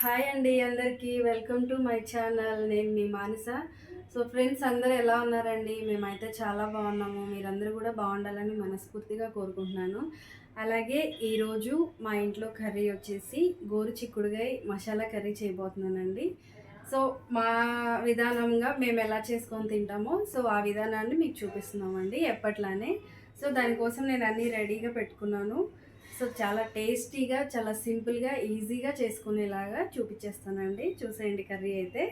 Hi అండి అందరికీ. Welcome to my channel నేను మీ మానస. సో ఫ్రెండ్స్ అందరూ ఎలా ఉన్నారండి? మేమైతే చాలా బాగున్నాము. మీరందరూ కూడా బాగుండాలని మనస్ఫూర్తిగా కోరుకుంటున్నాను. అలాగే ఈరోజు మా ఇంట్లో కర్రీ వచ్చేసి గోరు చిక్కుడుగాయ మసాలా కర్రీ చేయబోతున్నానండి. సో మా విధానంగా మేము ఎలా చేసుకొని తింటామో సో ఆ విధానాన్ని మీకు చూపిస్తున్నామండి ఎప్పట్లానే. సో దానికోసం నేను అన్నీ రెడీగా పెట్టుకున్నాను. సో చాలా టేస్టీగా చాలా సింపుల్గా ఈజీగా చేసుకునేలాగా చూపించేస్తానండి చూసేయండి కర్రీ అయితే.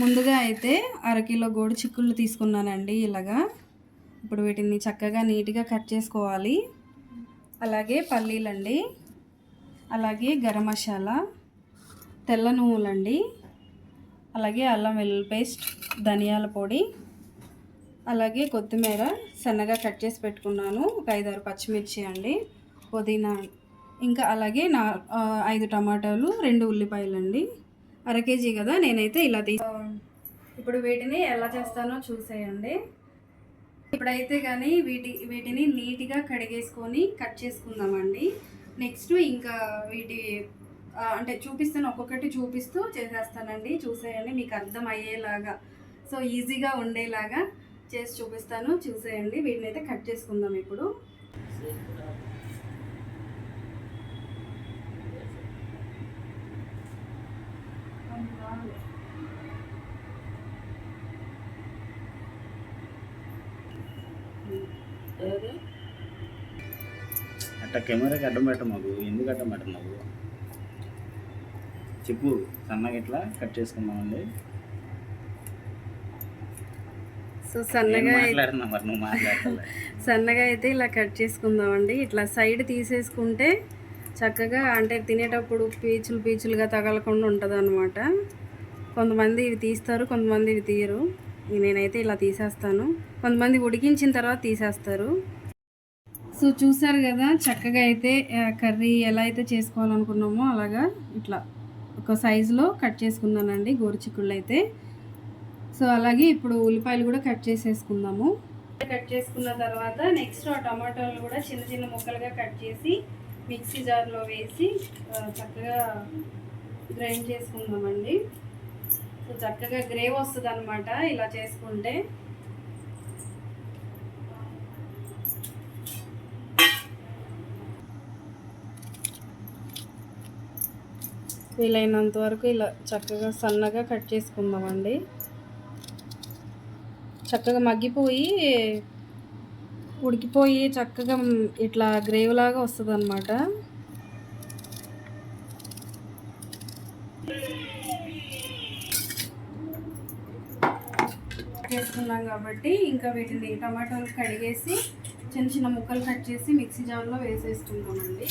ముందుగా అయితే అరకిలో గోడు చిక్కుళ్ళు తీసుకున్నానండి ఇలాగా. ఇప్పుడు వీటిని చక్కగా నీట్గా కట్ చేసుకోవాలి. అలాగే పల్లీలండి. అలాగే గరం మసాలా తెల్ల నువ్వులండి. అలాగే అల్లం వెల్లుల్లి పేస్ట్ ధనియాల పొడి. అలాగే కొత్తిమీర సన్నగా కట్ చేసి పెట్టుకున్నాను. ఒక ఐదారు పచ్చిమిర్చి అండి. పుదీనా ఇంకా అలాగే నా ఐదు టమాటాలు రెండు ఉల్లిపాయలు అండి అర కేజీ కదా నేనైతే ఇలా తీ ఇప్పుడు వీటిని ఎలా చేస్తానో చూసేయండి. ఇప్పుడైతే కానీ వీటి వీటిని నీట్గా కడిగేసుకొని కట్ చేసుకుందామండి. నెక్స్ట్ ఇంకా వీటి అంటే చూపిస్తాను ఒక్కొక్కటి చూపిస్తూ చేసేస్తానండి. చూసేయండి మీకు అర్థం అయ్యేలాగా సో ఈజీగా ఉండేలాగా. చేసి చూపిస్తాను. చూసేయండి. వీటిని అయితే కట్ చేసుకుందాం ఇప్పుడు. అట్ట కెమెరాకి అడ్డం పెట్టమాకు ఎందుకు అడ్డం పెట్టమాకు చెప్పు సన్నగా ఇట్లా కట్ చేసుకుందామండి? సో నేను సన్నగా సన్నగా అయితే ఇలా కట్ చేసుకుందామండి. ఇట్లా సైడ్ తీసేసుకుంటే చక్కగా అంటే తినేటప్పుడు పీచులు పీచులుగా తగలకుండా ఉంటుంది అనమాట కొంతమంది ఇవి తీస్తారు కొంతమంది ఇవి తీయరు. నేనైతే ఇలా తీసేస్తాను. కొంతమంది ఉడికించిన తర్వాత తీసేస్తారు. సో చూసారు కదా చక్కగా అయితే కర్రీ ఎలా అయితే చేసుకోవాలనుకున్నామో అలాగా ఇట్లా ఒక సైజులో కట్ చేసుకున్నానండి గోరుచిక్కుళ్ళు అయితే. సో అలాగే ఇప్పుడు ఉల్లిపాయలు కూడా కట్ చేసేసుకుందాము. కట్ చేసుకున్న తర్వాత నెక్స్ట్ ఆ టమాటాలు కూడా చిన్న చిన్న ముక్కలుగా కట్ చేసి మిక్సీ జార్లో వేసి చక్కగా గ్రైండ్ చేసుకుందామండి. సో చక్కగా గ్రేవ్ వస్తుంది అనమాట ఇలా చేసుకుంటే. వీలైనంత వరకు ఇలా చక్కగా సన్నగా కట్ చేసుకుందామండి. చక్కగా మగ్గిపోయి ఉడికిపోయి చక్కగా ఇట్లా గ్రేవ్ లాగా వస్తుంది అనమాట చేసుకున్నాం కాబట్టి ఇంకా వీటిని టమాటాలు కడిగేసి చిన్న చిన్న ముక్కలు కట్ చేసి మిక్సీ జార్లో వేసేసుకుంటామండి.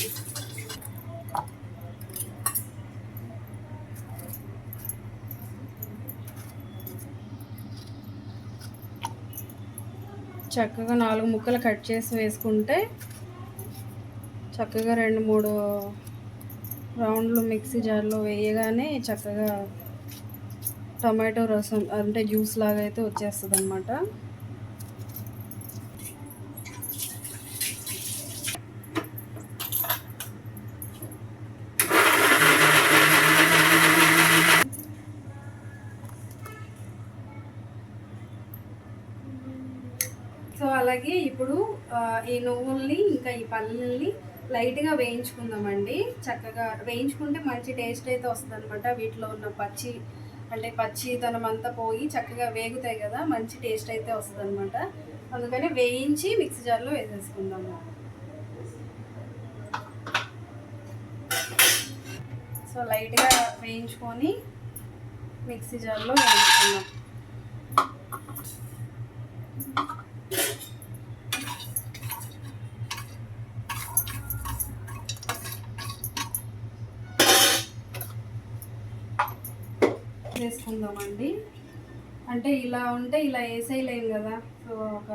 చక్కగా నాలుగు ముక్కలు కట్ చేసి వేసుకుంటే చక్కగా రెండు మూడు రౌండ్లు మిక్సీ జార్లో వేయగానే చక్కగా టమాటో రసం అంటే జ్యూస్ లాగా అయితే వచ్చేస్తుంది అనమాట సో అలాగే ఇప్పుడు ఆ, ఈ నువ్వుల్ని ఇంకా ఈ పల్లీల్ని లైట్గా వేయించుకుందామండి. చక్కగా వేయించుకుంటే మంచి టేస్ట్ అయితే వస్తుంది అనమాట వీటిలో ఉన్న పచ్చి అంటే పచ్చిదనం అంతా పోయి చక్కగా వేగుతాయి కదా మంచి టేస్ట్ అయితే వస్తుంది అనమాట అందుకని వేయించి మిక్సీ జార్లో వేసేసుకుందాము. సో లైట్గా వేయించుకొని మిక్సీ జార్లో వేయించుకుందాం. వేసుకుందామండి అంటే ఇలా ఉంటే ఇలా వేసేయలేము కదా. సో ఒక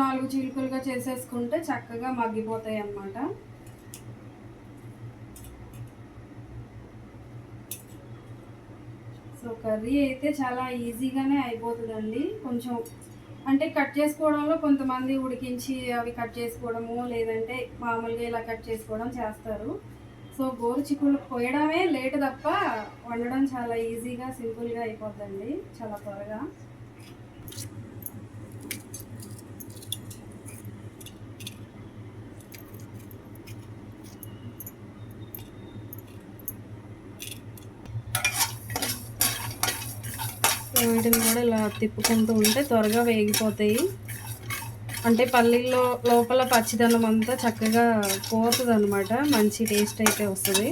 నాలుగు చిలుకలుగా చేసేసుకుంటే చక్కగా మగ్గిపోతాయి అన్నమాట. సో కర్రీ అయితే చాలా ఈజీగానే అయిపోతుందండి. కొంచెం అంటే కట్ చేసుకోవడంలో కొంతమంది ఉడికించి అవి కట్ చేసుకోవడము లేదంటే మామూలుగా ఇలా కట్ చేసుకోవడం చేస్తారు. సో గోరు చిక్కులు కోయడమే లేట్ తప్ప వండడం చాలా ఈజీగా సింపుల్గా అయిపోద్దండి. చాలా త్వరగా. వీటిని కూడా ఇలా తిప్పుకుంటూ ఉంటే త్వరగా వేగిపోతాయి. అంటే పల్లీలో లోపల పచ్చిదనం అంతా చక్కగా పోతుంది అనమాట మంచి టేస్ట్ అయితే వస్తుంది.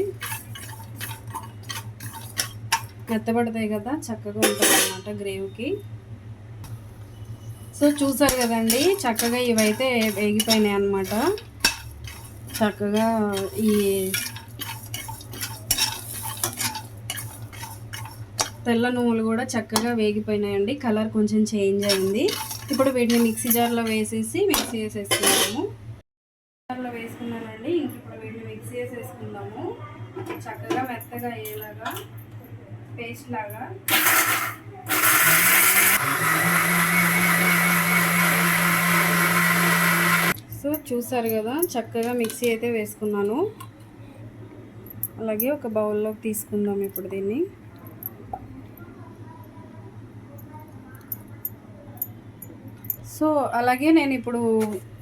మెత్తబడతాయి కదా చక్కగా ఉంటుంది అనమాట గ్రేవీకి. సో చూసారు కదండి చక్కగా ఇవైతే వేగిపోయినాయి అనమాట చక్కగా ఈ తెల్ల నువ్వులు కూడా చక్కగా వేగిపోయినాయండి. కలర్ కొంచెం చేంజ్ అయింది. ఇప్పుడు వీటిని మిక్సీ జార్లో వేసేసి మిక్సీ వేసేసుకున్నాము జార్లో వేసుకున్నానండి ఇంక ఇప్పుడు వీటిని మిక్సీ వేసేసుకుందాము. చక్కగా మెత్తగా అయ్యేలాగా పేస్ట్ లాగా. సో చూసారు కదా చక్కగా మిక్సీ అయితే వేసుకున్నాను. అలాగే ఒక బౌల్లోకి తీసుకుందాం ఇప్పుడు దీన్ని. సో అలాగే నేను ఇప్పుడు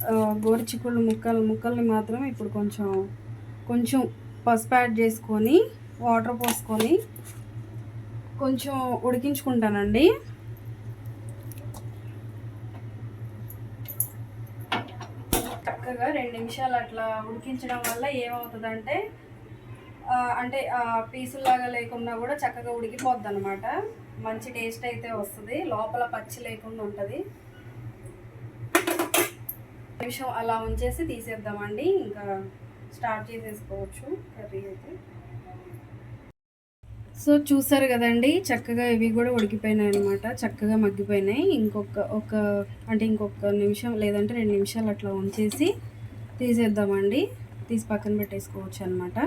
ఆ, గోరుచిక్కుళ్ళు ముక్కలు ముక్కల్ని మాత్రం ఇప్పుడు కొంచెం కొంచెం పసుపు యాడ్ చేసుకొని వాటర్ పోసుకొని కొంచెం ఉడికించుకుంటానండి. చక్కగా రెండు నిమిషాలు అట్లా ఉడికించడం వల్ల ఏమవుతుందంటే అంటే పీసులాగా లేకుండా కూడా చక్కగా ఉడికిపోద్ది అనమాట మంచి టేస్ట్ అయితే వస్తుంది. లోపల పచ్చి లేకుండా ఉంటుంది. నిమిషం అలా ఉంచేసి తీసేద్దామండి. ఇంకా స్టార్ట్ చేసేసుకోవచ్చు కర్రీ అయితే. సో చూసారు కదండి చక్కగా ఇవి కూడా ఉడికిపోయినాయి అనమాట చక్కగా మగ్గిపోయినాయి. ఇంకొక ఒక అంటే ఇంకొక నిమిషం లేదంటే రెండు నిమిషాలు అట్లా ఉంచేసి తీసేద్దామండి. తీసి పక్కన పెట్టేసుకోవచ్చు అనమాట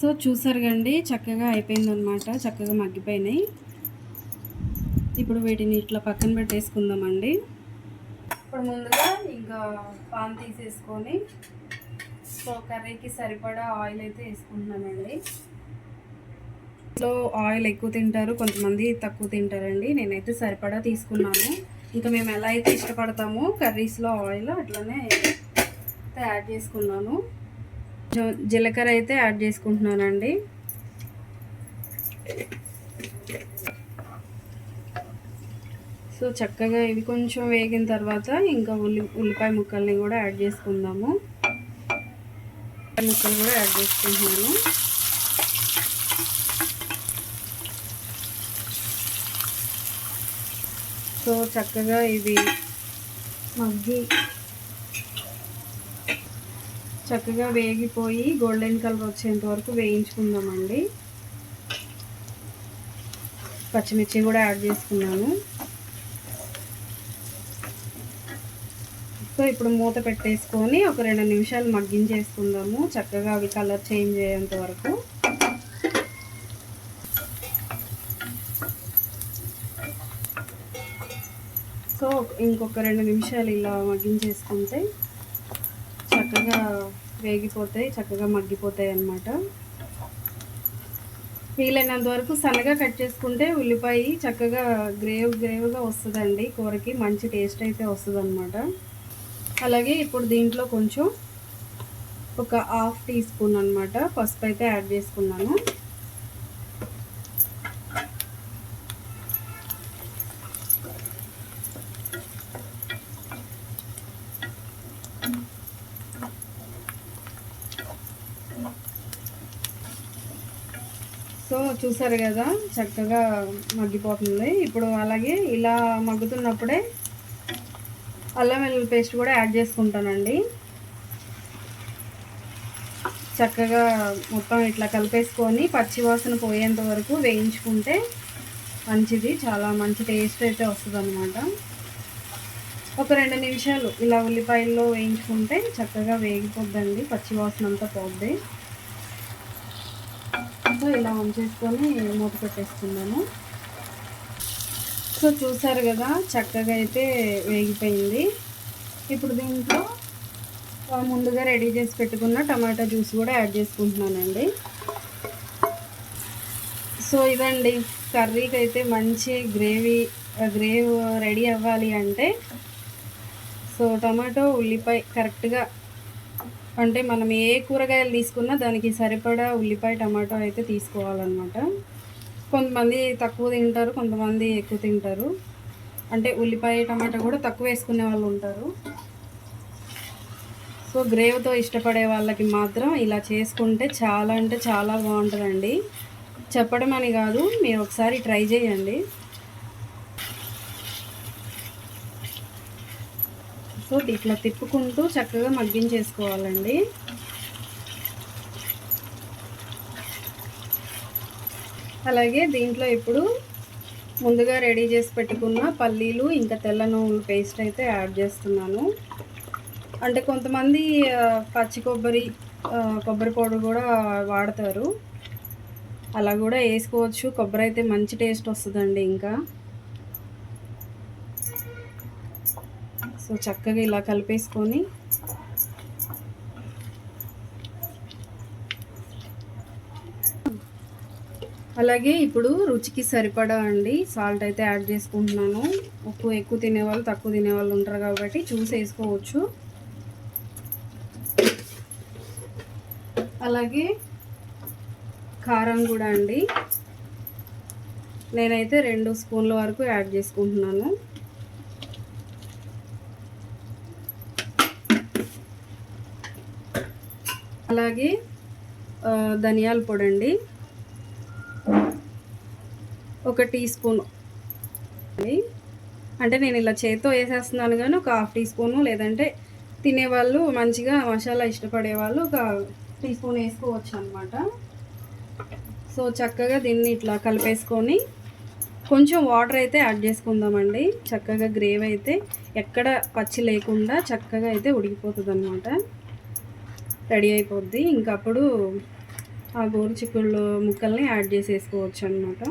సో చూసారు కండి చక్కగా అయిపోయిందనమాట చక్కగా మగ్గిపోయినాయి. ఇప్పుడు వీటిని ఇట్లా పక్కన పెట్టేసుకుందామండి. ఇప్పుడు ముందుగా ఇంకా పాన్ తీసేసుకొని సో కర్రీకి సరిపడా ఆయిల్ అయితే వేసుకుంటున్నానండి. సో ఆయిల్ ఎక్కువ తింటారు కొంతమంది తక్కువ తింటారండి. నేనైతే సరిపడా తీసుకున్నాను. ఇంకా మేము ఎలా అయితే ఇష్టపడతామో కర్రీస్లో ఆయిల్ అట్లనే అయితే యాడ్ చేసుకున్నాను. జీలకర్ర అయితే యాడ్ చేసుకుంటున్నానండి. సో చక్కగా ఇవి కొంచెం వేగిన తర్వాత ఇంకా ఉల్లి ఉల్లిపాయ ముక్కల్ని కూడా యాడ్ చేసుకుందాము. ముక్కలు కూడా యాడ్ చేసుకుంటున్నాను. సో చక్కగా ఇది మగ్గి చక్కగా వేగిపోయి గోల్డెన్ కలర్ వచ్చేంత వరకు వేయించుకుందామండి. పచ్చిమిర్చి కూడా యాడ్ చేసుకున్నాను. సో ఇప్పుడు మూత పెట్టేసుకొని ఒక రెండు నిమిషాలు మగ్గించేసుకుందాము. చక్కగా అవి కలర్ చేంజ్ అయ్యేంత వరకు. సో ఇంకొక రెండు నిమిషాలు ఇలా మగ్గించేసుకుంటే చక్కగా వేగిపోతాయి చక్కగా మగ్గిపోతాయి అన్నమాట. వీలైనంత వరకు సన్నగా కట్ చేసుకుంటే ఉల్లిపాయ చక్కగా గ్రేవ్ గ్రేవ్గా వస్తుందండి. కూరకి మంచి టేస్ట్ అయితే వస్తుంది అలాగే ఇప్పుడు దీంట్లో కొంచెం ఒక హాఫ్ టీ స్పూన్ అనమాట పసుపు అయితే యాడ్ చేసుకున్నాను. సో చూసారు కదా చక్కగా మగ్గిపోతుంది. ఇప్పుడు అలాగే ఇలా మగ్గుతున్నప్పుడే అల్లం వెల్లుల్లి పేస్ట్ కూడా యాడ్ చేసుకుంటానండి. చక్కగా మొత్తం ఇట్లా కలిపేసుకొని పచ్చివాసన పోయేంత వరకు వేయించుకుంటే మంచిది చాలా మంచి టేస్ట్ అయితే వస్తుంది అనమాట ఒక రెండు నిమిషాలు ఇలా ఉల్లిపాయల్లో వేయించుకుంటే చక్కగా వేగిపోద్దండి పచ్చివాసన అంతా పోద్ది. సో ఇలా చేసుకొని మూత పెట్టేసుకున్నాను సో చూసారు కదా చక్కగా అయితే వేగిపోయింది. ఇప్పుడు దీంట్లో ముందుగా రెడీ చేసి పెట్టుకున్న టమాటా జ్యూస్ కూడా యాడ్ చేసుకుంటున్నానండి. సో ఇదండి కర్రీకి అయితే మంచి గ్రేవీ గ్రేవ్ రెడీ అవ్వాలి అంటే సో టమాటో ఉల్లిపాయ కరెక్ట్గా అంటే మనం ఏ కూరగాయలు తీసుకున్నా దానికి సరిపడా ఉల్లిపాయ టమాటో అయితే తీసుకోవాలన్నమాట. కొంతమంది తక్కువ తింటారు కొంతమంది ఎక్కువ తింటారు. అంటే ఉల్లిపాయ టమాటా కూడా తక్కువ వేసుకునే వాళ్ళు ఉంటారు. సో గ్రేవ్తో ఇష్టపడే వాళ్ళకి మాత్రం ఇలా చేసుకుంటే చాలా అంటే చాలా బాగుంటుందండి. చెప్పడం అని కాదు మీరు ఒకసారి ట్రై చేయండి. సో ఇట్లా తిప్పుకుంటూ చక్కగా మగ్గించేసుకోవాలండి. అలాగే దీంట్లో ఇప్పుడు ముందుగా రెడీ చేసి పెట్టుకున్న పల్లీలు ఇంకా తెల్ల నువ్వుల పేస్ట్ అయితే యాడ్ చేస్తున్నాను. అంటే కొంతమంది పచ్చి కొబ్బరి కొబ్బరి పౌడర్ కూడా వాడతారు. అలా కూడా వేసుకోవచ్చు. కొబ్బరి అయితే మంచి టేస్ట్ వస్తుందండి ఇంకా. సో చక్కగా ఇలా కలిపేసుకొని అలాగే ఇప్పుడు రుచికి సరిపడా అండి. సాల్ట్ అయితే యాడ్ చేసుకుంటున్నాను. ఉప్పు ఎక్కువ తినేవాళ్ళు తక్కువ తినేవాళ్ళు ఉంటారు కాబట్టి చూసి వేసుకోవచ్చు. అలాగే కారం కూడా అండి. నేనైతే రెండు స్పూన్ల వరకు యాడ్ చేసుకుంటున్నాను. అలాగే ధనియాల పొడి అండి. ఒక టీ స్పూన్. అంటే నేను ఇలా చేత్తో వేసేస్తున్నాను కానీ ఒక హాఫ్ టీ స్పూను లేదంటే తినేవాళ్ళు మంచిగా మసాలా ఇష్టపడే వాళ్ళు ఒక టీ స్పూన్ వేసుకోవచ్చు అనమాట సో చక్కగా దీన్ని ఇట్లా కలిపేసుకొని కొంచెం వాటర్ అయితే యాడ్ చేసుకుందామండి. చక్కగా గ్రేవ్ అయితే ఎక్కడ పచ్చి లేకుండా చక్కగా అయితే ఉడికిపోతుంది అనమాట రెడీ అయిపోద్ది. ఇంకప్పుడు ఆ గోరు చిక్కుళ్ళు ముక్కల్ని యాడ్ చేసేసుకోవచ్చు అనమాట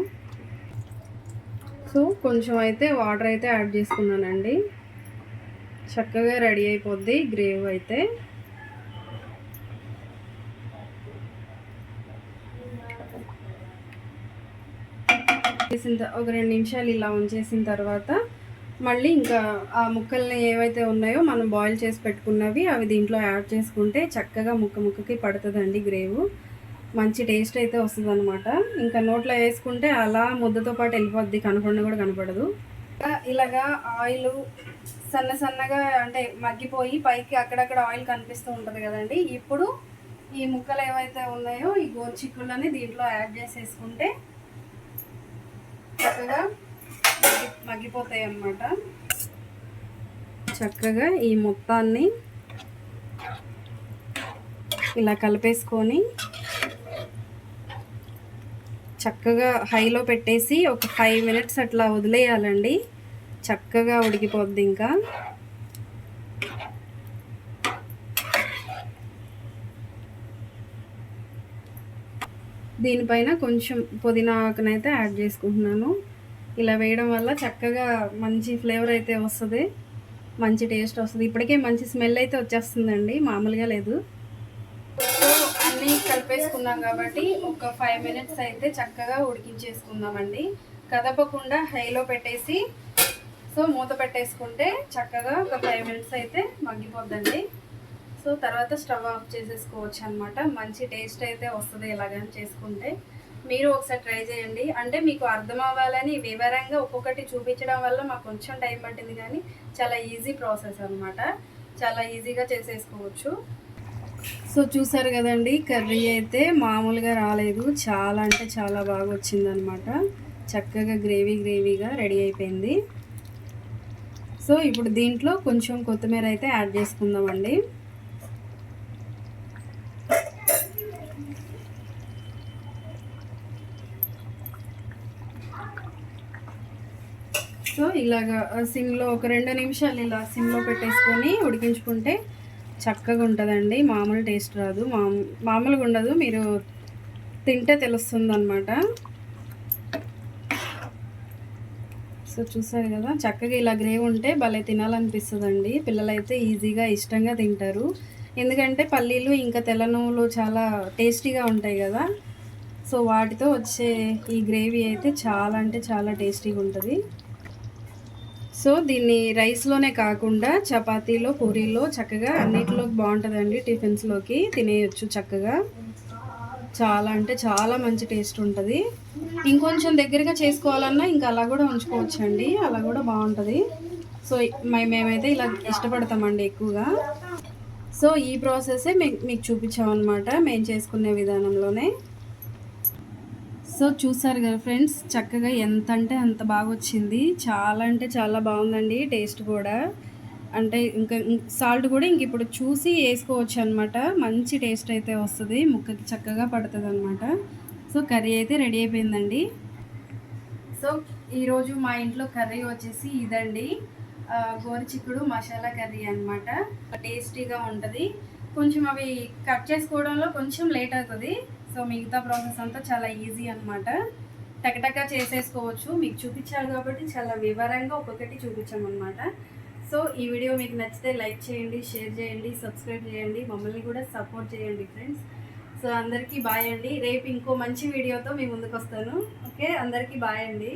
సో కొంచెం అయితే వాటర్ అయితే యాడ్ చేసుకున్నానండి. చక్కగా రెడీ అయిపోద్ది గ్రేవ్ అయితే. చేసిన ఒక రెండు నిమిషాలు ఇలా ఉంచేసిన తర్వాత మళ్ళీ ఇంకా ఆ ముక్కల్ని ఏవైతే ఉన్నాయో మనం బాయిల్ చేసి పెట్టుకున్నవి అవి దీంట్లో యాడ్ చేసుకుంటే చక్కగా ముక్క ముక్కకి పడుతుందండి గ్రేవ్. మంచి టేస్ట్ అయితే వస్తుంది అనమాట ఇంకా నోట్లో వేసుకుంటే అలా ముద్దతో పాటు వెళ్ళిపోద్ది కనపడిన కూడా కనపడదు. ఇలాగా ఆయిల్ సన్న సన్నగా అంటే మగ్గిపోయి పైకి అక్కడక్కడ ఆయిల్ కనిపిస్తూ ఉంటుంది కదండి. ఇప్పుడు ఈ ముక్కలు ఏవైతే ఉన్నాయో ఈ గోరుచిక్కులని దీంట్లో యాడ్ చేసేసుకుంటే చక్కగా మగ్గి- మగ్గిపోతాయి అన్నమాట. చక్కగా ఈ మొత్తాన్ని ఇలా కలిపేసుకొని చక్కగా హైలో పెట్టేసి ఒక ఫైవ్ మినిట్స్ అట్లా వదిలేయాలండి. చక్కగా ఉడికిపోద్ది ఇంకా. దీనిపైన కొంచెం పుదీనా ఆకునైతే యాడ్ చేసుకుంటున్నాను. ఇలా వేయడం వల్ల చక్కగా మంచి ఫ్లేవర్ అయితే వస్తుంది. మంచి టేస్ట్ వస్తుంది. ఇప్పటికే మంచి స్మెల్ అయితే వచ్చేస్తుందండి. మామూలుగా లేదు. కలిపేసుకున్నాం కాబట్టి ఒక ఫైవ్ మినిట్స్ అయితే చక్కగా ఉడికించేసుకుందామండి. కదపకుండా హైలో పెట్టేసి సో మూత పెట్టేసుకుంటే చక్కగా ఒక ఫైవ్ మినిట్స్ అయితే మగ్గిపోద్దండి. సో తర్వాత స్టవ్ ఆఫ్ చేసేసుకోవచ్చు అనమాట మంచి టేస్ట్ అయితే వస్తుంది ఇలాగని చేసుకుంటే. మీరు ఒకసారి ట్రై చేయండి. అంటే మీకు అర్థం అవ్వాలని వివరంగా ఒక్కొక్కటి చూపించడం వల్ల మాకు కొంచెం టైం పట్టింది కానీ చాలా ఈజీ ప్రాసెస్ అనమాట చాలా ఈజీగా చేసేసుకోవచ్చు. సో చూసారు కదండి కర్రీ అయితే మామూలుగా రాలేదు. చాలా అంటే చాలా బాగా వచ్చిందనమాట చక్కగా గ్రేవీ గ్రేవీగా రెడీ అయిపోయింది. సో ఇప్పుడు దీంట్లో కొంచెం కొత్తిమీర అయితే యాడ్ చేసుకుందామండి. సో ఇలాగా సిమ్లో ఒక రెండు నిమిషాలు ఇలా సిమ్లో పెట్టేసుకొని ఉడికించుకుంటే చక్కగా ఉంటుందండి. మామూలు టేస్ట్ రాదు. మామూ మామూలుగా ఉండదు. మీరు తింటే తెలుస్తుంది అనమాట సో చూసారు కదా? చక్కగా ఇలా గ్రేవ్ ఉంటే భలే తినాలనిపిస్తుందండి. పిల్లలైతే ఈజీగా ఇష్టంగా తింటారు. ఎందుకంటే పల్లీలు ఇంకా తెల్ల నువ్వులు చాలా టేస్టీగా ఉంటాయి కదా? సో వాటితో వచ్చే ఈ గ్రేవీ అయితే చాలా అంటే చాలా టేస్టీగా ఉంటుంది. సో దీన్ని రైస్లోనే కాకుండా చపాతీలో పూరీలో చక్కగా అన్నిటిలోకి బాగుంటుందండి టిఫిన్స్లోకి. తినేయచ్చు చక్కగా. చాలా అంటే చాలా మంచి టేస్ట్ ఉంటుంది. ఇంకొంచెం దగ్గరగా చేసుకోవాలన్నా ఇంకా అలా కూడా ఉంచుకోవచ్చండి. అలా కూడా బాగుంటుంది. సో మే- మేమైతే ఇలా ఇష్టపడతామండి ఎక్కువగా. సో ఈ ప్రాసెసే మీకు మీకు చూపించామన్నమాట. మేము చేసుకునే విధానంలోనే. సో చూసారు కదా ఫ్రెండ్స్ చక్కగా ఎంత అంటే అంత బాగా వచ్చింది చాలా అంటే చాలా బాగుందండి టేస్ట్ కూడా. అంటే ఇంకా సాల్ట్ కూడా ఇంక ఇప్పుడు చూసి వేసుకోవచ్చు అనమాట మంచి టేస్ట్ అయితే వస్తుంది ముక్కకి చక్కగా పడుతుంది అనమాట సో కర్రీ అయితే రెడీ అయిపోయిందండి. సో ఈరోజు మా ఇంట్లో కర్రీ వచ్చేసి ఇదండి. ఆ, గోరుచిక్కుడు మసాలా కర్రీ అనమాట టేస్టీగా ఉంటుంది. కొంచెం అవి కట్ చేసుకోవడంలో కొంచెం లేట్ అవుతుంది. సో మిగతా ప్రాసెస్ అంతా చాలా ఈజీ అనమాట టకటకా చేసేసుకోవచ్చు. మీకు చూపించాలి కాబట్టి చాలా వివరంగా ఒక్కొక్కటి చూపించామన్నమాట. సో ఈ వీడియో మీకు నచ్చితే లైక్ చేయండి షేర్ చేయండి సబ్స్క్రైబ్ చేయండి మమ్మల్ని కూడా సపోర్ట్ చేయండి ఫ్రెండ్స్. సో అందరికీ బాయ్ అండి. రేపు ఇంకో మంచి వీడియోతో మీ ముందుకు వస్తాను ఓకే? అందరికీ బాయ్ అండి.